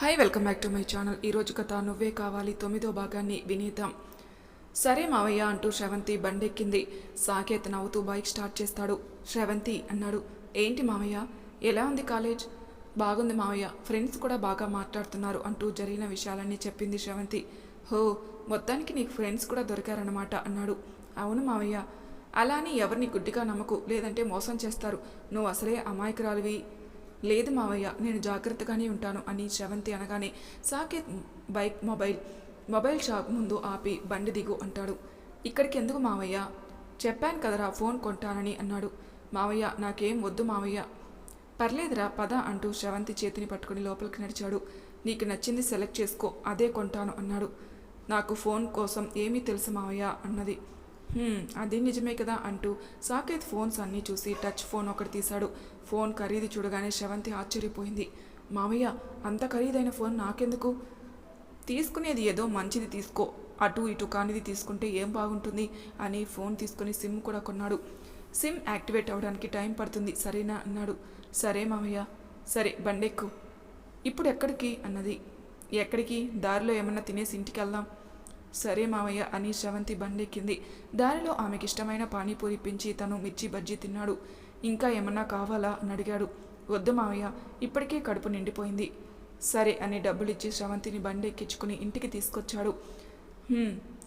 Hi welcome back to my channel ఈరోజు కథ నువ్వే కావాలి తొమ్మిదో భాగాన్ని వినీతం సరే మావయ్య అంటూ శ్రవంతి బండెక్కింది. సాకేత్ నవ్వుతూ బైక్ స్టార్ట్ చేస్తాడు. శ్రవంతి అన్నాడు ఏంటి మావయ్య? ఎలా ఉంది కాలేజ్? బాగుంది మావయ్య. ఫ్రెండ్స్ కూడా బాగా మాట్లాడుతున్నారు అంటూ జరిగిన విషయాలన్నీ చెప్పింది శ్రవంతి. హో మొత్తానికి నీకు ఫ్రెండ్స్ కూడా దొరికారన్నమాట అన్నాడు. అవును మావయ్య. అలా అని ఎవరిని గుడ్డిగా నమ్మకు లేదంటే మోసం చేస్తారు. నువ్వు అసలే అమాయకురాలివి. లేదు మావయ్య నేను జాగ్రత్తగానే ఉంటాను అని శ్రవంతి అనగానే Saketh bike mobile mobile shop ముందు ఆపి బండి దిగు అంటాడు. ఇక్కడికి ఎందుకు మావయ్య? చెప్పాను కదరా ఫోన్ కొంటానని అన్నాడు. మావయ్య నాకేం వద్దు మావయ్య. పర్లేదురా పద అంటూ శ్రవంతి చేతిని పట్టుకుని లోపలికి నడిచాడు. నీకు నచ్చింది సెలెక్ట్ చేసుకో అదే కొంటాను అన్నాడు. నాకు ఫోన్ కోసం ఏమీ తెలుసు మావయ్య అన్నది. అది నిజమే కదా అంటూ సాకేత్ ఫోన్స్ అన్నీ చూసి టచ్ ఫోన్ ఒకటి తీశాడు. ఫోన్ ఖరీదు చూడగానే శ్రవంతి ఆశ్చర్యపోయింది. మావయ్య అంత ఖరీదైన ఫోన్ నాకెందుకు? తీసుకునేది ఏదో మంచిది తీసుకో. అటు ఇటు కానిది తీసుకుంటే ఏం బాగుంటుంది? అని ఫోన్ తీసుకుని సిమ్ కూడా కొన్నాడు. సిమ్ యాక్టివేట్ అవ్వడానికి టైం పడుతుంది. సరేనా? అన్నాడు. సరే మామయ్య. సరే బండెక్కు. ఇప్పుడు ఎక్కడికి? అన్నది. ఎక్కడికి? దారిలో ఏమన్నా తినేసి ఇంటికి వెళ్దాం సరే మావయ్య అని శ్రవంతి బండెక్కింది. దారిలో ఆమెకిష్టమైన పానీపూరి పెంచి తను మిర్చి బజ్జీ తిన్నాడు. ఇంకా ఏమన్నా కావాలా? అని అడిగాడు. వద్దు మావయ్య ఇప్పటికే కడుపు నిండిపోయింది. సరే అని డబ్బులిచ్చి శ్రవంతిని బండి ఎక్కించుకుని ఇంటికి తీసుకొచ్చాడు.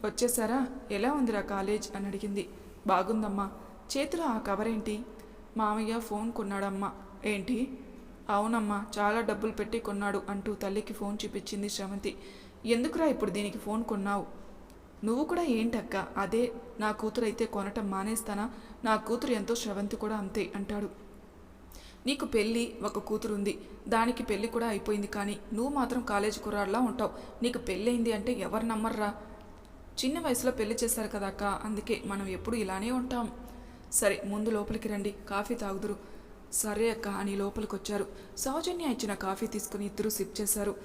వచ్చేసారా? ఎలా ఉందిరా కాలేజ్? అని అడిగింది. బాగుందమ్మా. చేతిలో ఆ కవర్ ఏంటి మామయ్య ఫోన్ కొన్నాడమ్మా. ఏంటి? అవునమ్మా చాలా డబ్బులు పెట్టి కొన్నాడు అంటూ తల్లికి ఫోన్ చూపించింది శ్రవంతి ఎందుకురా ఇప్పుడు దీనికి ఫోన్ కొన్నావు? నువ్వు కూడా ఏంటక్క? అదే నా కూతురు అయితే కొనటం మానేస్తానా? నా కూతురు ఎంతో శ్రవంతి కూడా అంతే అంటాడు. నీకు పెళ్ళి ఒక కూతురు ఉంది దానికి పెళ్ళి కూడా అయిపోయింది కానీ నువ్వు మాత్రం కాలేజ్ కుర్రాడిలా ఉంటావు. నీకు పెళ్ళయింది అంటే ఎవరు నమ్మర్రా? చిన్న వయసులో పెళ్ళి చేశారు కదా అక్క అందుకే మనం ఎప్పుడు ఇలానే ఉంటాం. సరే ముందు లోపలికి రండి. కాఫీ తాగుదురు. సరే అక్క అని లోపలికి వచ్చారు సౌజన్య ఇచ్చిన కాఫీ తీసుకుని ఇద్దరు సిప్ చేశారు.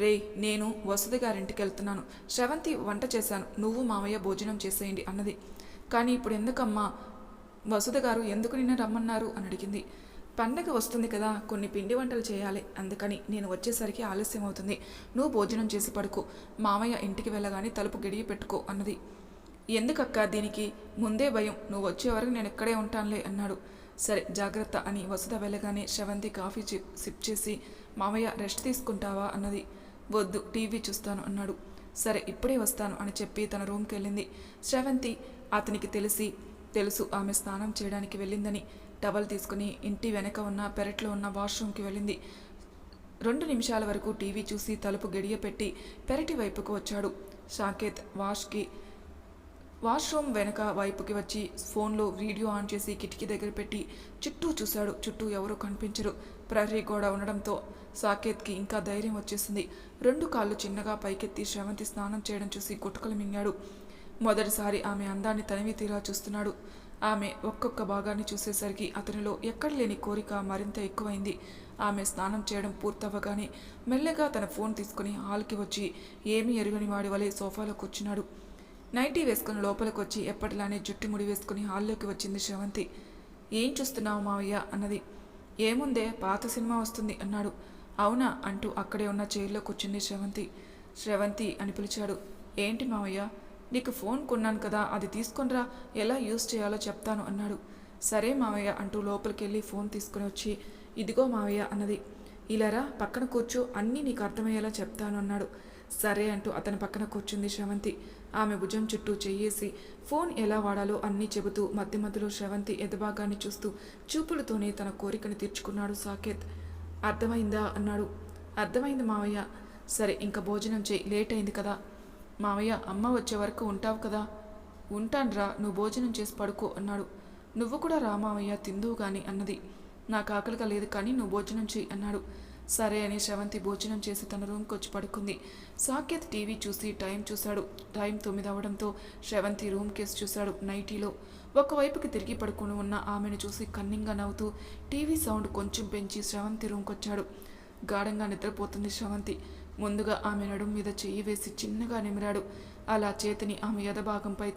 రే నేను వసతి గారింటికి వెళ్తున్నాను శ్రవంతి వంట చేశాను. నువ్వు మావయ్య భోజనం చేసేయండి అన్నది. కానీ ఇప్పుడు ఎందుకమ్మా? వసుధ గారు ఎందుకు నిన్న రమ్మన్నారు? అని అడిగింది. పండగ వస్తుంది కదా కొన్ని పిండి వంటలు చేయాలి. అందుకని నేను వచ్చేసరికి ఆలస్యం అవుతుంది. నువ్వు భోజనం చేసి పడుకో. మామయ్య ఇంటికి వెళ్ళగానే తలుపు గడియ పెట్టుకో అన్నది. ఎందుకక్క దీనికి? ముందే భయం. నువ్వు వచ్చే వరకు నేను ఇక్కడే ఉంటానులే అన్నాడు. సరే జాగ్రత్త అని వసుధ వెళ్ళగానే శ్రవంతి కాఫీ సిప్ చేసి మామయ్య రెస్ట్ తీసుకుంటావా? అన్నది. వద్దు టీవీ చూస్తాను అన్నాడు. సరే ఇప్పుడే వస్తాను అని చెప్పి తన రూమ్కి వెళ్ళింది. శ్రవంతి అతనికి తెలిసి తెలుసు ఆమె స్నానం చేయడానికి వెళ్ళిందని. టవల్ తీసుకుని ఇంటి వెనక ఉన్న పెరట్లో ఉన్న వాష్రూమ్కి వెళ్ళింది. రెండు నిమిషాల వరకు టీవీ చూసి తలుపు గడియ పెట్టి పెరటి వైపుకు వచ్చాడు. సాకేత్ వాష్కి వాష్రూమ్ వెనక వైపుకి వచ్చి ఫోన్లో వీడియో ఆన్ చేసి కిటికీ దగ్గర పెట్టి చుట్టూ చూశాడు. చుట్టూ ఎవరూ కనిపించరు. ప్రహరీ గోడ ఉండడంతో సాకేత్కి ఇంకా ధైర్యం వచ్చేసింది. రెండు కాళ్ళు చిన్నగా పైకెత్తి శ్రవంతి స్నానం చేయడం చూసి గుట్టుకలు మింగాడు. మొదటిసారి ఆమె అందాన్ని తనివి తీరా చూస్తున్నాడు. ఆమె ఒక్కొక్క భాగాన్ని చూసేసరికి అతనిలో ఎక్కడ లేని కోరిక మరింత ఎక్కువైంది. ఆమె స్నానం చేయడం పూర్తవ్వగానే మెల్లగా తన ఫోన్ తీసుకుని హాల్కి వచ్చి ఏమీ ఎరుగని వాడి వలె సోఫాలో కూర్చున్నాడు. నైటీ వేసుకుని లోపలికి వచ్చి ఎప్పటిలానే జుట్టు ముడి వేసుకుని హాల్లోకి వచ్చింది శ్రవంతి. ఏం చూస్తున్నావు మావయ్య? అన్నది. ఏముందే పాత సినిమా వస్తుంది అన్నాడు. అవునా? అంటూ అక్కడే ఉన్న చైర్లో కూర్చుంది శ్రవంతి. శ్రవంతి అని పిలిచాడు. ఏంటి మావయ్య? నీకు ఫోన్ కొన్నాను కదా అది తీసుకొనిరా ఎలా యూజ్ చేయాలో చెప్తాను అన్నాడు. సరే మావయ్య అంటూ లోపలికి వెళ్ళి ఫోన్ తీసుకుని వచ్చి ఇదిగో మావయ్య అన్నది. ఇలారా పక్కన కూర్చో అన్నీ నీకు అర్థమయ్యేలా చెప్తాను అన్నాడు. సరే అంటూ అతని పక్కన కూర్చుంది శ్రవంతి. ఆమె భుజం చుట్టూ చెయ్యేసి ఫోన్ ఎలా వాడాలో అన్నీ చెబుతూ మధ్య మధ్యలో శ్రవంతి ఎదభాగాన్ని చూస్తూ చూపులతోనే తన కోరికను తీర్చుకున్నాడు సాకేత్. అర్థమైందా? అన్నాడు. అర్థమైంది మావయ్య. సరే ఇంకా భోజనం చేయి. లేట్ అయింది కదా. మావయ్య అమ్మ వచ్చే వరకు ఉంటావు కదా? ఉంటాన్రా. నువ్వు భోజనం చేసి పడుకో అన్నాడు. నువ్వు కూడా రా మావయ్య తిందువు కానీ అన్నది. నాకు ఆకలిగా లేదు కానీ నువ్వు భోజనం చేయి అన్నాడు. సరే అని శ్రవంతి భోజనం చేసి తన రూమ్కి వచ్చి పడుకుంది. సాకేత్ టీవీ చూసి టైం చూశాడు. టైం తొమ్మిది అవడంతో శ్రవంతి రూమ్ కేసు చూశాడు నైటీలో. ఒకవైపుకి తిరిగి పడుకుని ఉన్న ఆమెను చూసి కన్నింగా నవ్వుతూ టీవీ సౌండ్ కొంచెం పెంచి శ్రవంతి రూమ్కి వచ్చాడు గాఢంగా నిద్రపోతుంది శ్రవంతి. ముందుగా ఆమె నడుం మీద చెయ్యి వేసి చిన్నగా నిమిరాడు. అలా చేతిని ఆమె ఎదభాగంపై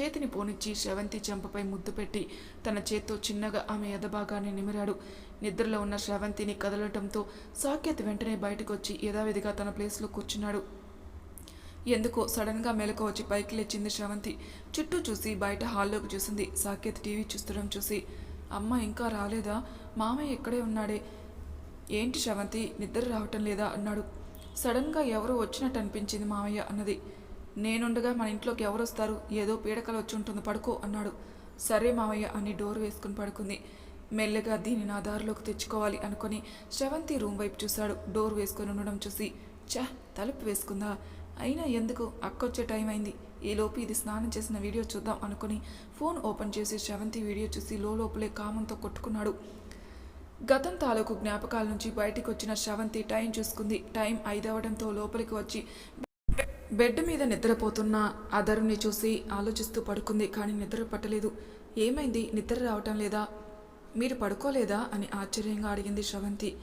చేతిని పోనిచ్చి శ్రవంతి చెంపపై ముద్దు పెట్టి తన చేత్తో చిన్నగా ఆమె ఎదభాగాన్ని నిమిరాడు. నిద్రలో ఉన్న శ్రవంతిని కదలటంతో సాకేత్ వెంటనే బయటకొచ్చి యథావిధిగా తన ప్లేస్లో కూర్చున్నాడు. ఎందుకో సడన్గా మెలకు వచ్చి పైకి లేచింది శ్రవంతి. చుట్టూ చూసి బయట హాల్లోకి చూసింది సాకేత్ టీవీ చూస్తడం చూసి. అమ్మ ఇంకా రాలేదా? మామయ్య ఇక్కడే ఉన్నాడే? ఏంటి శ్రవంతి నిద్ర రావటం లేదా? అన్నాడు. సడన్గా ఎవరో వచ్చినట్టు అనిపించింది మామయ్య అన్నది. నేనుండగా మన ఇంట్లోకి ఎవరు వస్తారు ఏదో పీడకలు వచ్చి ఉంటుంది పడుకో అన్నాడు. సరే మామయ్య అని డోర్ వేసుకుని పడుకుంది. మెల్లగా దీన్ని నా దారిలోకి తెచ్చుకోవాలి అనుకుని శ్రవంతి రూమ్ వైపు చూశాడు. డోర్ వేసుకొని ఉండడం చూసి చా తలుపు వేసుకుందా? అయినా ఎందుకు? అక్కొచ్చే టైం అయింది. ఈలోపు ఇది స్నానం చేసిన వీడియో చూద్దాం అనుకుని ఫోన్ ఓపెన్ చేసి శ్రవంతి వీడియో చూసి లోపలే కామంతో కొట్టుకున్నాడు. గతం తాలూకు జ్ఞాపకాల నుంచి బయటికి వచ్చిన శ్రవంతి టైం చూసుకుంది. టైం ఐదవడంతో లోపలికి వచ్చి బెడ్ మీద నిద్రపోతున్న అదరుని చూసి ఆలోచిస్తూ పడుకుంది కానీ నిద్ర పట్టలేదు. ఏమైంది? నిద్ర రావటం లేదా? మీరు పడుకోలేదా? అని ఆశ్చర్యంగా అడిగింది శ్రవంతి.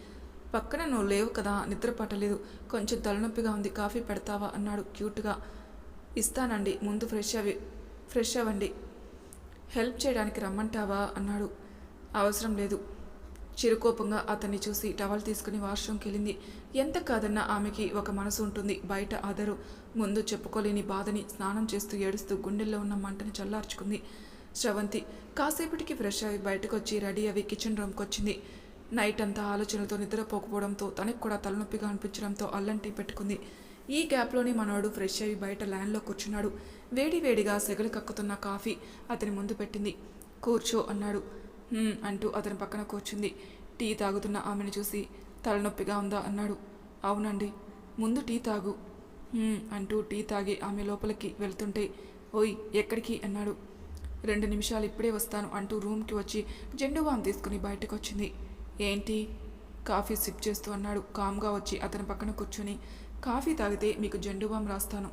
పక్కన నువ్వు లేవు కదా నిద్ర పట్టలేదు. కొంచెం తలనొప్పిగా ఉంది కాఫీ పెడతావా? అన్నాడు క్యూట్గా. ఇస్తానండి ముందు ఫ్రెష్ అవి ఫ్రెష్ అవ్వండి. హెల్ప్ చేయడానికి రమ్మంటావా? అన్నాడు. అవసరం లేదు. చిరుకోపంగా అతన్ని చూసి టవల్ తీసుకుని వాష్రూమ్కి వెళ్ళింది. ఎంత కాదన్నా ఆమెకి ఒక మనసు ఉంటుంది. బయట అదరు ముందు చెప్పుకోలేని బాధని స్నానం చేస్తూ ఏడుస్తూ గుండెల్లో ఉన్న మంటని చల్లార్చుకుంది. శ్రవంతి కాసేపటికి ఫ్రెష్ అయ్యి బయటకు వచ్చి రెడీ అవి కిచెన్ రూమ్కి వచ్చింది. నైట్ అంతా ఆలోచనలతో నిద్రపోకపోవడంతో తనకు కూడా తలనొప్పిగా అనిపించడంతో అల్లంటి పెట్టుకుంది. ఈ గ్యాప్లోనే మనోడు ఫ్రెష్ అయ్యి బయట ల్యాండ్లో కూర్చున్నాడు. వేడి వేడిగా సెగలు కక్కుతున్న కాఫీ అతని ముందు పెట్టింది. కూర్చో అన్నాడు. అంటూ అతని పక్కన కూర్చుంది. టీ తాగుతున్న ఆమెను చూసి తలనొప్పిగా ఉందా అన్నాడు. అవునండి ముందు టీ తాగు. అంటూ టీ తాగి ఆమె లోపలికి వెళ్తుంటే ఓయ్ ఎక్కడికి? అన్నాడు. రెండు నిమిషాలు ఇప్పుడే వస్తాను అంటూ రూమ్కి వచ్చి జెండు బామ్ తీసుకుని బయటకు వచ్చింది ఏంటి? కాఫీ సిప్ చేస్తూ అన్నాడు. కామ్గా వచ్చి అతని పక్కన కూర్చొని కాఫీ తాగితే మీకు జెండు బామ్ రాస్తాను.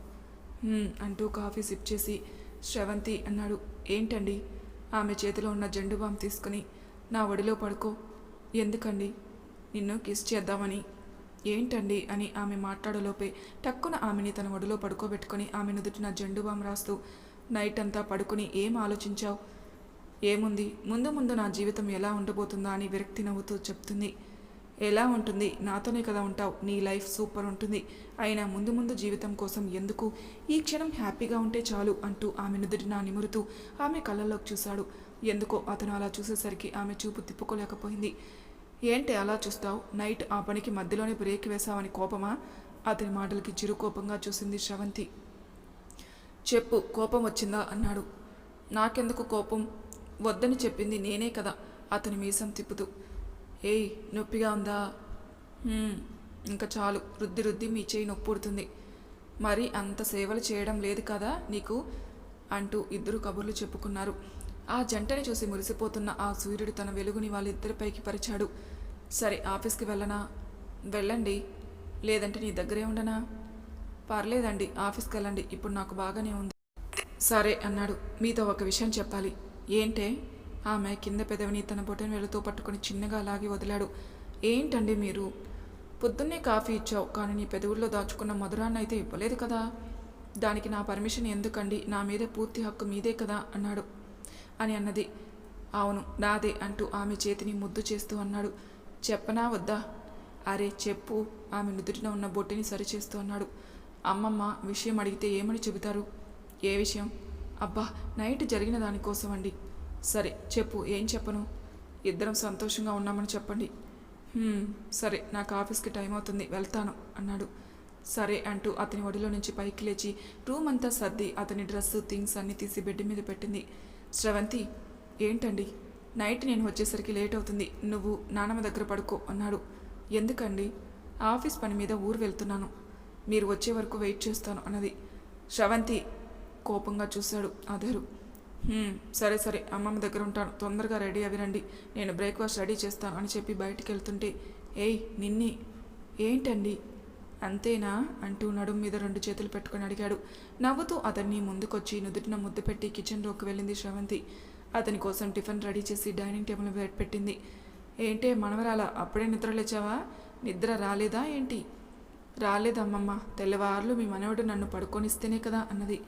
అంటూ కాఫీ సిప్ చేసి శ్రవంతి అన్నాడు. ఏంటండి? ఆమె చేతిలో ఉన్న జెండు బామ్ తీసుకుని నా ఒడిలో పడుకో. ఎందుకండి? నిన్ను కిస్ చేద్దామని. ఏంటండి? అని ఆమె మాట్లాడలోపే టక్కున ఆమెని తన ఒడిలో పడుకోబెట్టుకొని ఆమె నుదుటిన జెండు బామ్ రాస్తూ నైట్ అంతా పడుకుని ఏం ఆలోచించావు? ఏముంది? ముందు ముందు నా జీవితం ఎలా ఉండబోతుందా? అని విరక్తి నవ్వుతూ చెప్తుంది. ఎలా ఉంటుంది? నాతోనే కదా ఉంటావు. నీ లైఫ్ సూపర్ ఉంటుంది. అయినా ముందు ముందు జీవితం కోసం ఎందుకు ఈ క్షణం హ్యాపీగా ఉంటే చాలు అంటూ ఆమె నుదుటిన నిమురుతూ ఆమె కళ్ళల్లోకి చూశాడు. ఎందుకో అతను అలా చూసేసరికి ఆమె చూపు తిప్పుకోలేకపోయింది. ఏంటి అలా చూస్తావు? నైట్ ఆ పనికి మధ్యలోనే బ్రేక్ వేశావని కోపమా? అతని మాటలకి చిరు కోపంగా చూసింది శ్రవంతి. చెప్పు కోపం వచ్చిందా? అన్నాడు. నాకెందుకు కోపం? వద్దని చెప్పింది నేనే కదా. అతని మీసం తిప్పుతూ. ఏయ్ నొప్పిగా ఉందా? ఇంకా చాలు. రుద్ది రుద్ది మీ చేయి నొప్పుడుతుంది మరి అంత సేవలు చేయడం లేదు కదా నీకు? అంటూ ఇద్దరు కబుర్లు చెప్పుకున్నారు. ఆ జంటని చూసి మురిసిపోతున్న ఆ సూర్యుడు తన వెలుగుని వాళ్ళిద్దరిపైకి పరిచాడు. సరే ఆఫీస్కి వెళ్ళనా? వెళ్ళండి. లేదంటే నీ దగ్గరే ఉండనా? పర్లేదండి ఆఫీస్కి వెళ్ళండి. ఇప్పుడు నాకు బాగానే ఉంది. సరే అన్నాడు. మీతో ఒక విషయం చెప్పాలి. ఏంటే? ఆమె కింద పెదవిని తన బొటన్ వెళ్ళతో పట్టుకొని చిన్నగా లాగి వదిలాడు. ఏంటండి మీరు? పొద్దున్నే కాఫీ ఇచ్చావు కానీ నీ పెదవుల్లో దాచుకున్న మధురాన్ని అయితే ఇవ్వలేదు కదా? దానికి నా పర్మిషన్ ఎందుకండి? నా మీద పూర్తి హక్కు మీదే కదా? అన్నాడు. అని అన్నది. అవును నాదే అంటూ ఆమె చేతిని ముద్దు చేస్తూ అన్నాడు. చెప్పనా వద్దా? అరే చెప్పు ఆమె నుదుటిన ఉన్న బొట్టిని సరిచేస్తూ అన్నాడు. అమ్మమ్మ విషయం అడిగితే ఏమని చెబుతారు? ఏ విషయం? అబ్బా నైట్ జరిగిన దానికోసం అండి సరే చెప్పు ఏం చెప్పను? ఇద్దరం సంతోషంగా ఉన్నామని చెప్పండి. సరే నాకు ఆఫీస్కి టైం అవుతుంది వెళ్తాను అన్నాడు. సరే అంటూ అతని ఒడిలో నుంచి పైకి లేచి రూమ్ అంతా సర్ది అతని డ్రెస్సు థింగ్స్ అన్నీ తీసి బెడ్ మీద పెట్టింది. శ్రవంతి ఏంటండి? నైట్ నేను వచ్చేసరికి లేట్ అవుతుంది నువ్వు నానమ్మ దగ్గర పడుకో అన్నాడు. ఎందుకండి? ఆఫీస్ పని మీద ఊరు వెళ్తున్నాను. మీరు వచ్చే వరకు వెయిట్ చేస్తాను అన్నది. శ్రవంతి కోపంగా చూశాడు అదరు సరే సరే. అమ్మమ్మ దగ్గర ఉంటాను. తొందరగా రెడీ అవి రండి. నేను బ్రేక్ఫాస్ట్ రెడీ చేస్తాను అని చెప్పి బయటికి వెళ్తుంటే ఏయ్ నిన్ని ఏంటండి? అంతేనా? అంటూ నడుం మీద రెండు చేతులు పెట్టుకొని అడిగాడు. నవ్వుతూ అతన్ని ముందుకొచ్చి నుదుటిన ముద్దు పెట్టి కిచెన్లోకి వెళ్ళింది శ్రవంతి. అతని కోసం టిఫిన్ రెడీ చేసి డైనింగ్ టేబుల్ మీద పెట్టింది. ఏంటే మనవరాల? అప్పుడే నిద్ర లేచావా? నిద్ర రాలేదా ఏంటి? రాలేదమ్మమ్మ. తెల్లవార్లు మీ మనవడు నన్ను పడుకొనిస్తేనే కదా అన్నది.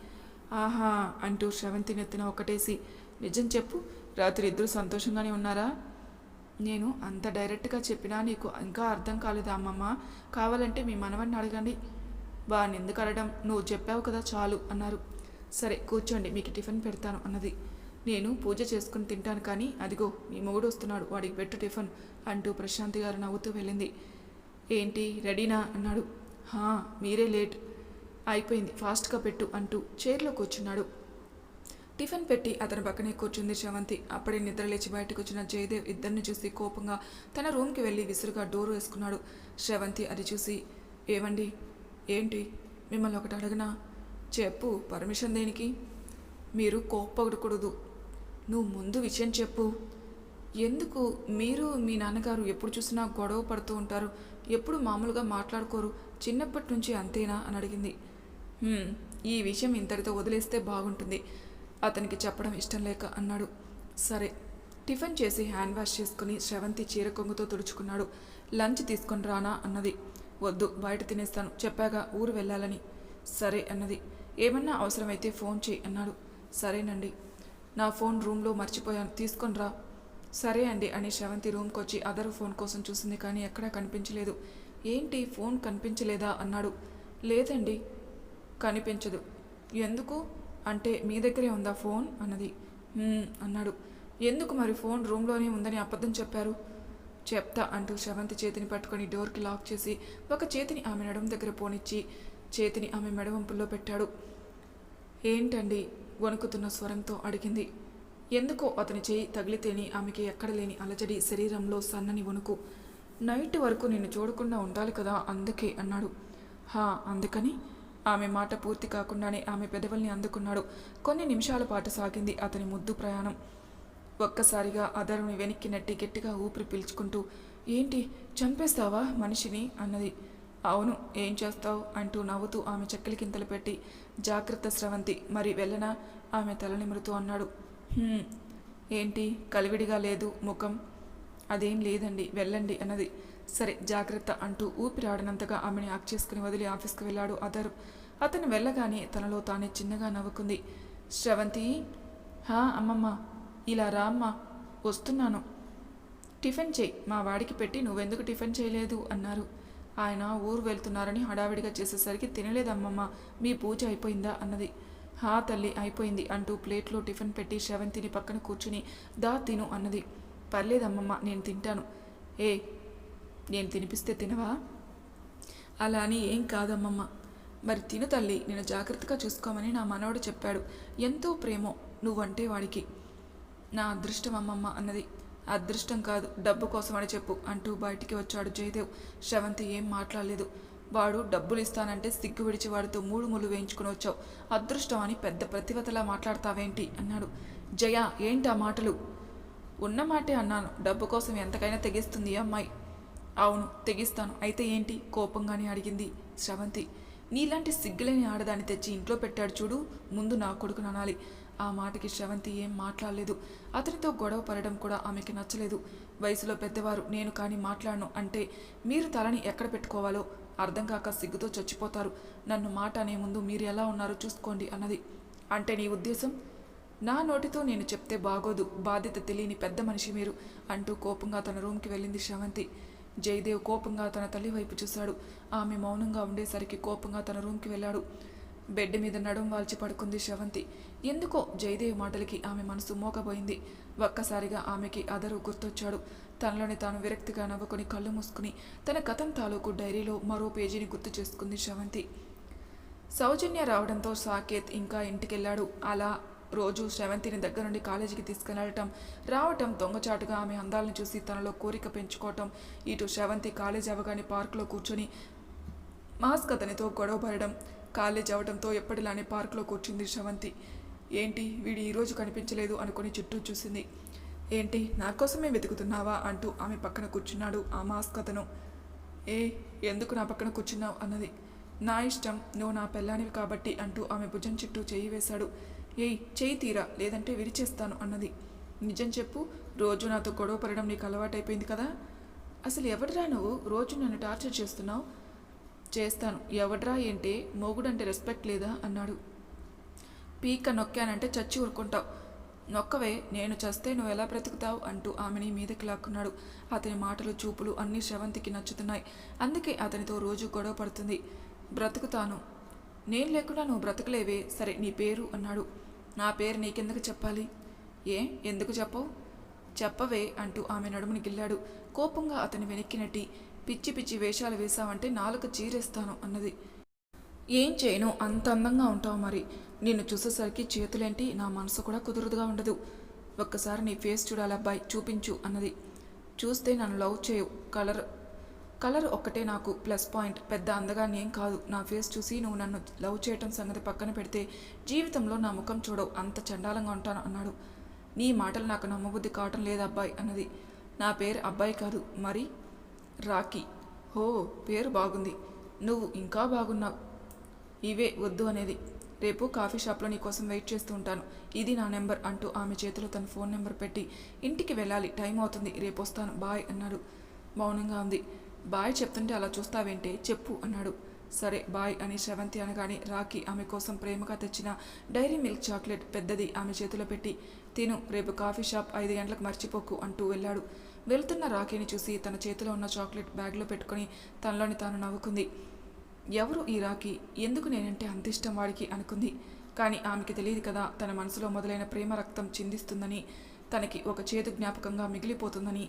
ఆహా అంటూ శ్రవంతి నెత్తిన ఒకటేసి నిజం చెప్పు రాత్రి ఇద్దరు సంతోషంగానే ఉన్నారా? నేను అంత డైరెక్ట్గా చెప్పినా నీకు ఇంకా అర్థం కాలేదా అమ్మమ్మ? కావాలంటే మీ మనవడిని అడగండి. వాడిని ఎందుకు అడగడం? నువ్వు చెప్పావు కదా చాలు అన్నారు. సరే కూర్చోండి మీకు టిఫిన్ పెడతాను అన్నది. నేను పూజ చేసుకుని తింటాను కానీ అదిగో మీ మొగుడు వస్తున్నాడు వాడికి పెట్టు టిఫిన్ అంటూ ప్రశాంతి గారు నవ్వుతూ వెళ్ళింది. ఏంటి రెడీనా? అన్నాడు. హా మీరే లేట్. అయిపోయింది. ఫాస్ట్గా పెట్టు అంటూ చైర్లో కూర్చున్నాడు. టిఫిన్ పెట్టి అతని పక్కనే కూర్చుంది శ్రవంతి. అప్పుడే నిద్రలేచి బయటకు వచ్చిన జయదేవ్ ఇద్దరిని చూసి కోపంగా తన రూమ్కి వెళ్ళి విసురుగా డోర్ వేసుకున్నాడు. శ్రవంతి అది చూసి ఏమండి ఏంటి? మిమ్మల్ని ఒకటి అడగనా? చెప్పు పర్మిషన్ దేనికి? మీరు కోపడకూడదు నువ్వు ముందు విషయం చెప్పు. ఎందుకు మీరు మీ నాన్నగారు ఎప్పుడు చూసినా గొడవ పడుతూ ఉంటారు? ఎప్పుడు మామూలుగా మాట్లాడుకోరు? చిన్నప్పటి నుంచి అంతేనా? అని అడిగింది. ఈ విషయం ఇంతటితో వదిలేస్తే బాగుంటుంది. అతనికి చెప్పడం ఇష్టం లేక అన్నాడు. సరే. టిఫిన్ చేసి హ్యాండ్ వాష్ చేసుకుని శ్రవంతి చీర కొంగుతో తుడుచుకున్నాడు. లంచ్ తీసుకొని రానా అన్నది. వద్దు బయట తినేస్తాను. చెప్పాగా ఊరు వెళ్ళాలని. సరే అన్నది. ఏమన్నా అవసరమైతే ఫోన్ చేయి అన్నాడు. సరేనండి. నా ఫోన్ రూమ్లో మర్చిపోయాను. తీసుకొని రా. సరే అండి అని శ్రవంతి రూమ్కి వచ్చి అదరు ఫోన్ కోసం చూసింది కానీ ఎక్కడా కనిపించలేదు. ఏంటి ఫోన్ కనిపించలేదా అన్నాడు. లేదండి. కనిపించదు. ఎందుకు? అంటే మీ దగ్గరే ఉందా ఫోన్? అన్నది. అన్నాడు. ఎందుకు మరి ఫోన్ రూమ్లోనే ఉందని అబద్ధం చెప్పారు? చెప్తా అంటూ శవంతి చేతిని పట్టుకొని డోర్కి లాక్ చేసి ఒక చేతిని ఆమె నడుము దగ్గర పోనిచ్చి చేతిని ఆమె మెడవంపుల్లో పెట్టాడు. ఏంటండి? వణుకుతున్న స్వరంతో అడిగింది. ఎందుకో అతని చేయి తగిలితేని ఆమెకి ఎక్కడ లేని అలజడి శరీరంలో సన్నని వణుకు. నైట్ వరకు నిన్ను చూడకుండా ఉండాలి కదా అందుకే అన్నాడు. హా అందుకని? ఆమె మాట పూర్తి కాకుండానే ఆమె పెదవుల్ని అందుకున్నాడు. కొన్ని నిమిషాల పాటు సాగింది అతని ముద్దు ప్రయాణం. ఒక్కసారిగా అదరుని వెనక్కి నెట్టి గట్టిగా ఊపిరి పీల్చుకుంటూ ఏంటి చంపేస్తావా మనిషిని? అన్నది. అవును ఏం చేస్తావు? అంటూ నవ్వుతూ ఆమె చెక్కలి కింతలు పెట్టి జాగ్రత్త స్రవంతి మరి వెళ్ళనా? ఆమె తల నిమురుతూ అన్నాడు. ఏంటి కలివిడిగా లేదు ముఖం? అదేం లేదండి వెళ్ళండి అన్నది. సరే జాగ్రత్త అంటూ ఊపిరాడనంతగా ఆమెని ఆక్ చేసుకుని వదిలి ఆఫీస్కి వెళ్ళాడు అదర్ అతను వెళ్ళగానే తనలో తానే చిన్నగా నవ్వుకుంది. శ్రవంతి! హా అమ్మమ్మ! ఇలా రా అమ్మా! వస్తున్నాను. టిఫిన్ చేయి. మా వాడికి పెట్టి నువ్వెందుకు టిఫిన్ చేయలేదు? అన్నారు. ఆయన ఊరు వెళ్తున్నారని హడావిడిగా చేసేసరికి తినలేదమ్మమ్మ మీ పూజ అయిపోయిందా? అన్నది. హా తల్లి అయిపోయింది అంటూ ప్లేట్లో టిఫిన్ పెట్టి శ్రవంతిని పక్కన కూర్చుని దా తిను అన్నది. పర్లేదమ్మమ్మ నేను తింటాను. ఏ నేను తినిపిస్తే తినవా? అలా అని ఏం కాదమ్మమ్మ. మరి తిను తల్లి నేను జాగ్రత్తగా చూసుకోమని నా మనవడు చెప్పాడు. ఎంతో ప్రేమో నువ్వంటే వాడికి. నా అదృష్టం అమ్మమ్మ అన్నది. అదృష్టం కాదు డబ్బు కోసమని చెప్పు అంటూ బయటికి వచ్చాడు జయదేవ్. శ్రవంతి ఏం మాట్లాడలేదు. వాడు డబ్బులు ఇస్తానంటే సిగ్గు విడిచి వాడితో మూడు ముళ్ళు వేయించుకుని వచ్చావు. అదృష్టం అని పెద్ద ప్రతివతలా మాట్లాడతావేంటి? అన్నాడు. జయ ఏంటి ఆ మాటలు? ఉన్న మాటే అన్నాను. డబ్బు కోసం ఎంతకైనా తెగిస్తుంది అమ్మాయి. అవును తెగిస్తాను. అయితే ఏంటి? కోపంగానే అడిగింది శ్రవంతి. నీలాంటి సిగ్గులేని ఆడదాన్ని తెచ్చి ఇంట్లో పెట్టాడు చూడు ముందు నా కొడుకును అనాలి. ఆ మాటకి శ్రవంతి ఏం మాట్లాడలేదు. అతనితో గొడవ పడడం కూడా ఆమెకి నచ్చలేదు. వయసులో పెద్దవారు నేను కానీ మాట్లాడను అంటే మీరు తలని ఎక్కడ పెట్టుకోవాలో అర్థం కాక సిగ్గుతో చచ్చిపోతారు. నన్ను మాట అనే ముందు మీరు ఎలా ఉన్నారో చూసుకోండి అన్నది. అంటే నీ ఉద్దేశం? నా నోటితో నేను చెప్తే బాగోదు. బాధ్యత తెలియని పెద్ద మనిషి మీరు అంటూ కోపంగా తన రూమ్కి వెళ్ళింది శ్రవంతి. జయదేవ్ కోపంగా తన తల్లి వైపు చూశాడు. ఆమె మౌనంగా ఉండేసరికి కోపంగా తన రూమ్కి వెళ్ళాడు. బెడ్ మీద నడుం వాల్చి పడుకుంది శవంతి. ఎందుకో జయదేవ్ మాటలకి ఆమె మనసు మోగబోయింది ఒక్కసారిగా ఆమెకి అదరు గుర్తొచ్చాడు. తనలోని తాను విరక్తిగా నవ్వుకొని కళ్ళు మూసుకుని తన కథం తాలూకు డైరీలో మరో పేజీని గుర్తు చేసుకుంది శవంతి. సౌజన్య రావడంతో సాకేత్ ఇంకా ఇంటికెళ్ళాడు. అలా రోజు శ్రవంతిని దగ్గర నుండి కాలేజీకి తీసుకెళ్ళటం రావటం దొంగచాటుగా ఆమె అందాలను చూసి తనలో కోరిక పెంచుకోవటం. ఇటు శ్రవంతి కాలేజ్ అవగానే పార్కులో కూర్చొని మాస్క్ అతనితో గొడవ పడడం కాలేజ్ అవడంతో ఎప్పటిలానే పార్కులో కూర్చుంది శ్రవంతి. ఏంటి? వీడు ఈరోజు కనిపించలేదు అనుకుని చుట్టూ చూసింది. ఏంటి? నా కోసమే వెతుకుతున్నావా? అంటూ ఆమె పక్కన కూర్చున్నాడు ఆ మాస్క్ అతను. ఏ ఎందుకు నా పక్కన కూర్చున్నావు? అన్నది. నా ఇష్టం నువ్వు నా పెళ్ళానివి కాబట్టి అంటూ ఆమె భుజం చుట్టూ చేయి వేశాడు. ఏయ్ చేయి తీరా లేదంటే విరిచేస్తాను అన్నది. నిజం చెప్పు రోజు నాతో గొడవ పడడం నీకు అలవాటైపోయింది కదా? అసలు ఎవడరా నువ్వు? రోజు నన్ను టార్చర్ చేస్తున్నావు? చేస్తాను. ఎవడ్రా ఏంటి? మొగుడంటే రెస్పెక్ట్ లేదా? అన్నాడు. పీక నొక్కానంటే చచ్చి ఊరుకుంటావు. నొక్కవే నేను చస్తే నువ్వు ఎలా బ్రతుకుతావు? అంటూ ఆమెని మీదకి లాక్కున్నాడు. అతని మాటలు చూపులు అన్నీ శ్రవంతికి నచ్చుతున్నాయి. అందుకే అతనితో రోజు గొడవ పడుతుంది. బ్రతుకుతాను. నేను లేకుండా నువ్వు బ్రతకలేవే? సరే నీ పేరు అన్నాడు. నా పేరు నీకెందుకు చెప్పాలి? ఏ? ఎందుకు చెప్పవు? చెప్పవే అంటూ ఆమె నడుముని గిల్లాడు. కోపంగా అతని వెనక్కి నెట్టి పిచ్చి పిచ్చి వేషాలు వేశావంటే నాలుక చీరేస్తాను అన్నది. ఏం చేయను? అంత అందంగా ఉంటావు మరి. నిన్ను చూసేసరికి చేతులేంటి? నా మనసు కూడా కుదురుదుగా ఉండదు. ఒక్కసారి నీ ఫేస్ చూడాలి అబ్బాయి చూపించు అన్నది. చూస్తే నన్ను లవ్ చేయు. కలర్ కలర్ ఒక్కటే నాకు ప్లస్ పాయింట్. పెద్ద అందగాని ఏం కాదు. నా ఫేస్ చూసి నువ్వు నన్ను లవ్ చేయటం సంగతి పక్కన పెడితే జీవితంలో నా ముఖం చూడవు అంత చండాలంగా ఉంటాను అన్నాడు. నీ మాటలు నాకు నమ్మబుద్ధి కావటం లేదు అబ్బాయి అన్నది. నా పేరు అబ్బాయి కాదు మరి? రాకీ హో పేరు బాగుంది. నువ్వు ఇంకా బాగున్నావు. ఇవే వద్దు అనేది. రేపు కాఫీ షాప్లో నీకోసం వెయిట్ చేస్తూ ఉంటాను. ఇది నా నెంబర్ అంటూ ఆమె చేతిలో తన ఫోన్ నెంబర్ పెట్టి ఇంటికి వెళ్ళాలి టైం అవుతుంది రేపు వస్తాను బాయ్ అన్నాడు. మౌనంగా ఉంది. బాయ్ చెప్తుంటే అలా చూస్తావేంటే? చెప్పు అన్నాడు. సరే బాయ్ అని శ్రవంతి అనగానే రాఖీ ఆమె కోసం ప్రేమగా తెచ్చిన డైరీ మిల్క్ చాక్లెట్ పెద్దది ఆమె చేతిలో పెట్టి తిను రేపు కాఫీ షాప్ ఐదు గంటలకు మర్చిపోకు అంటూ వెళ్ళాడు. వెళ్తున్న రాఖీని చూసి తన చేతిలో ఉన్న చాక్లెట్ బ్యాగ్లో పెట్టుకొని తనలోని తాను నవ్వుకుంది. ఎవరు ఈ రాఖీ? ఎందుకు నేనంటే అంత ఇష్టం వాడికి? అనుకుంది. కానీ ఆమెకి తెలియదు కదా తన మనసులో మొదలైన ప్రేమ రక్తం చిందిస్తుందని తనకి ఒక చేదు జ్ఞాపకంగా మిగిలిపోతుందని.